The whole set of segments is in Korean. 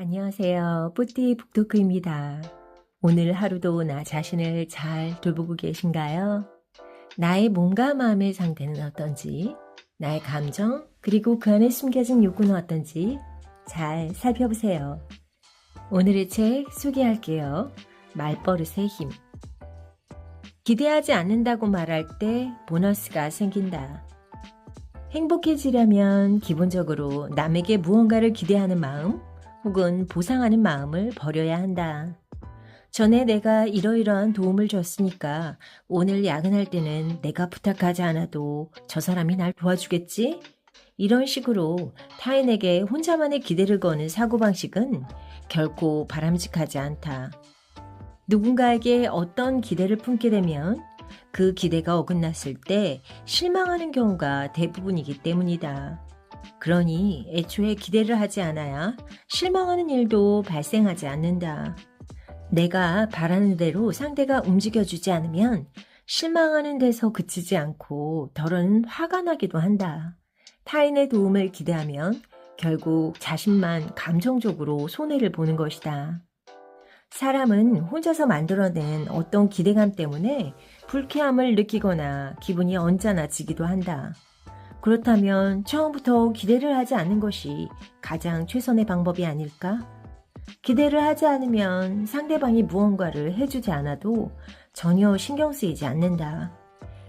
안녕하세요. 뿌띠 북토크입니다. 오늘 하루도 나 자신을 잘 돌보고 계신가요? 나의 몸과 마음의 상태는 어떤지, 나의 감정, 그리고 그 안에 숨겨진 욕구는 어떤지 잘 살펴보세요. 오늘의 책 소개할게요. 말버릇의 힘. 기대하지 않는다고 말할 때 보너스가 생긴다. 행복해지려면 기본적으로 남에게 무언가를 기대하는 마음, 혹은 보상하는 마음을 버려야 한다. 전에 내가 이러이러한 도움을 줬으니까 오늘 야근할 때는 내가 부탁하지 않아도 저 사람이 날 도와주겠지? 이런 식으로 타인에게 혼자만의 기대를 거는 사고방식은 결코 바람직하지 않다. 누군가에게 어떤 기대를 품게 되면 그 기대가 어긋났을 때 실망하는 경우가 대부분이기 때문이다. 그러니 애초에 기대를 하지 않아야 실망하는 일도 발생하지 않는다. 내가 바라는 대로 상대가 움직여주지 않으면 실망하는 데서 그치지 않고 덜은 화가 나기도 한다. 타인의 도움을 기대하면 결국 자신만 감정적으로 손해를 보는 것이다. 사람은 혼자서 만들어낸 어떤 기대감 때문에 불쾌함을 느끼거나 기분이 언짢아지기도 한다. 그렇다면 처음부터 기대를 하지 않는 것이 가장 최선의 방법이 아닐까? 기대를 하지 않으면 상대방이 무언가를 해주지 않아도 전혀 신경 쓰이지 않는다.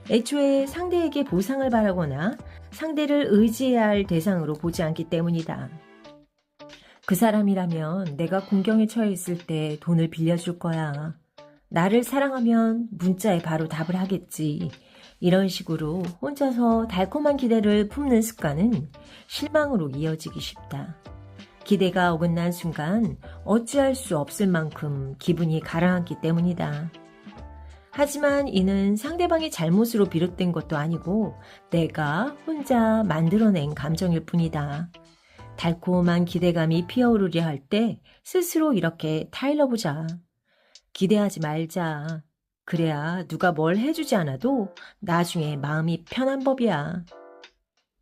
애초에 상대에게 보상을 바라거나 상대를 의지해야 할 대상으로 보지 않기 때문이다. 그 사람이라면 내가 공경에 처해 있을 때 돈을 빌려줄 거야. 나를 사랑하면 문자에 바로 답을 하겠지. 이런 식으로 혼자서 달콤한 기대를 품는 습관은 실망으로 이어지기 쉽다. 기대가 어긋난 순간 어찌할 수 없을 만큼 기분이 가라앉기 때문이다. 하지만 이는 상대방의 잘못으로 비롯된 것도 아니고 내가 혼자 만들어낸 감정일 뿐이다. 달콤한 기대감이 피어오르려 할 때 스스로 이렇게 타일러보자. 기대하지 말자. 그래야 누가 뭘 해주지 않아도 나중에 마음이 편한 법이야.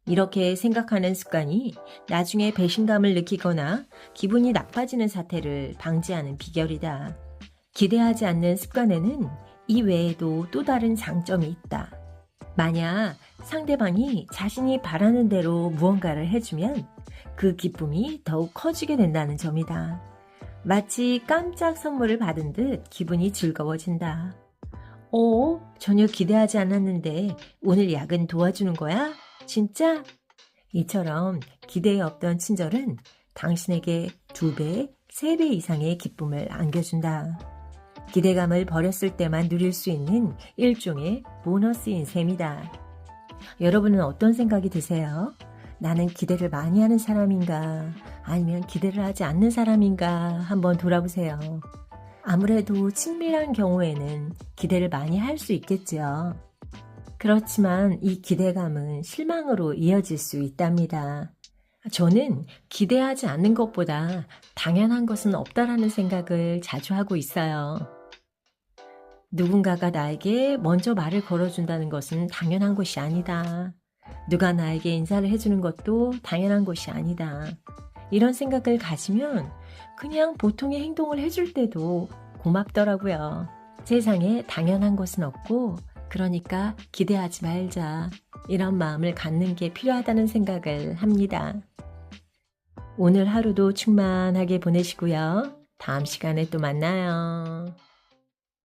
이렇게 생각하는 습관이 나중에 배신감을 느끼거나 기분이 나빠지는 사태를 방지하는 비결이다. 기대하지 않는 습관에는 이 외에도 또 다른 장점이 있다. 만약 상대방이 자신이 바라는 대로 무언가를 해주면 그 기쁨이 더욱 커지게 된다는 점이다. 마치 깜짝 선물을 받은 듯 기분이 즐거워진다. 어, 전혀 기대하지 않았는데 오늘 야근 도와주는 거야? 진짜? 이처럼 기대에 없던 친절은 당신에게 두 배, 세 배 이상의 기쁨을 안겨준다. 기대감을 버렸을 때만 누릴 수 있는 일종의 보너스인 셈이다. 여러분은 어떤 생각이 드세요? 나는 기대를 많이 하는 사람인가? 아니면 기대를 하지 않는 사람인가? 한번 돌아보세요. 아무래도 친밀한 경우에는 기대를 많이 할 수 있겠지요. 그렇지만 이 기대감은 실망으로 이어질 수 있답니다. 저는 기대하지 않는 것보다 당연한 것은 없다라는 생각을 자주 하고 있어요. 누군가가 나에게 먼저 말을 걸어준다는 것은 당연한 것이 아니다. 누가 나에게 인사를 해주는 것도 당연한 것이 아니다. 이런 생각을 가지면 그냥 보통의 행동을 해줄 때도 고맙더라고요. 세상에 당연한 것은 없고, 그러니까 기대하지 말자. 이런 마음을 갖는 게 필요하다는 생각을 합니다. 오늘 하루도 충만하게 보내시고요. 다음 시간에 또 만나요.